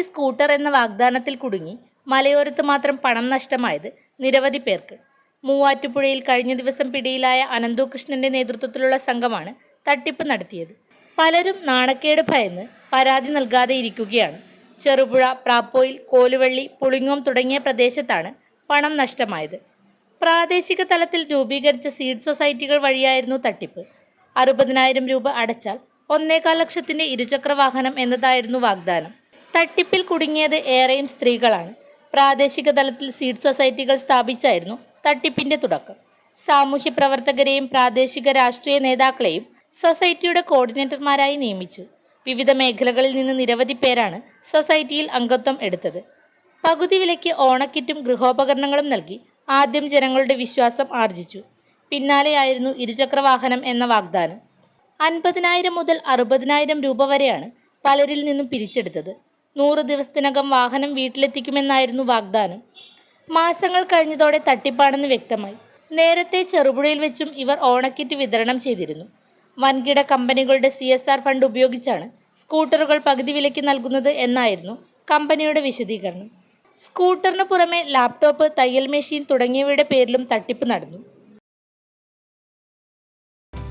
Scooter എന്ന വാഗ്ദാനത്തിൽ കുടുങ്ങി മലയോരത്ത് മാത്രം പണം നഷ്ടമായത് നിരവധി പേർക്ക്. മൂവാറ്റുപുഴയിൽ കഴിഞ്ഞ ദിവസം പിടിയിലായ അനന്തുകൃഷ്ണന്റെ നേതൃത്വത്തിലുള്ള സംഘമാണ് തട്ടിപ്പ് നടത്തിയത്. പലരും നാണക്കേട് ഭയന്ന് പരാതി നൽകാതെ ഇരിക്കുകയാണ്. ചെറുപുഴ പ്രാപ്പോയിൽ കോലുവള്ളി പുളിങ്ങോം തുടങ്ങിയ പ്രദേശത്താണ് പണം നഷ്ടമായത്. പ്രാദേശിക തലത്തിൽ രൂപീകരിച്ച സീഡ് സൊസൈറ്റികൾ വഴിയായിരുന്നു തട്ടിപ്പ്. അറുപതിനായിരം രൂപ അടച്ചാൽ ഒന്നേകാൽ ലക്ഷത്തിന്റെ ഇരുചക്ര വാഹനം എന്നതായിരുന്നു വാഗ്ദാനം. തട്ടിപ്പിൽ കുടുങ്ങിയത് ഏറെയും സ്ത്രീകളാണ്. പ്രാദേശിക തലത്തിൽ സീഡ് സൊസൈറ്റികൾ സ്ഥാപിച്ചായിരുന്നു തട്ടിപ്പിന്റെ തുടക്കം. സാമൂഹ്യ പ്രവർത്തകരെയും പ്രാദേശിക രാഷ്ട്രീയ നേതാക്കളെയും സൊസൈറ്റിയുടെ കോർഡിനേറ്റർമാരായി നിയമിച്ചു. വിവിധ മേഖലകളിൽ നിന്ന് നിരവധി പേരാണ് സൊസൈറ്റിയിൽ അംഗത്വം എടുത്തത്. പകുതി വിലയ്ക്ക് ഓണക്കിറ്റും ഗൃഹോപകരണങ്ങളും നൽകി ആദ്യം ജനങ്ങളുടെ വിശ്വാസം ആർജിച്ചു. പിന്നാലെയായിരുന്നു ഇരുചക്ര വാഹനം എന്ന വാഗ്ദാനം. അൻപതിനായിരം മുതൽ അറുപതിനായിരം രൂപ വരെയാണ് പലരിൽ നിന്നും പിരിച്ചെടുത്തത്. നൂറ് ദിവസത്തിനകം വാഹനം വീട്ടിലെത്തിക്കുമെന്നായിരുന്നു വാഗ്ദാനം. മാസങ്ങൾ കഴിഞ്ഞതോടെ തട്ടിപ്പാണെന്ന് വ്യക്തമായി. നേരത്തെ ചെറുപുഴയിൽ വെച്ചും ഇവർ ഓണക്കിറ്റ് വിതരണം ചെയ്തിരുന്നു. വൻകിട കമ്പനികളുടെ സി ഫണ്ട് ഉപയോഗിച്ചാണ് സ്കൂട്ടറുകൾ പകുതി വിലയ്ക്ക് നൽകുന്നത് എന്നായിരുന്നു കമ്പനിയുടെ വിശദീകരണം. സ്കൂട്ടറിന് പുറമെ ലാപ്ടോപ്പ് തയ്യൽ മെഷീൻ തുടങ്ങിയവയുടെ പേരിലും തട്ടിപ്പ് നടന്നു.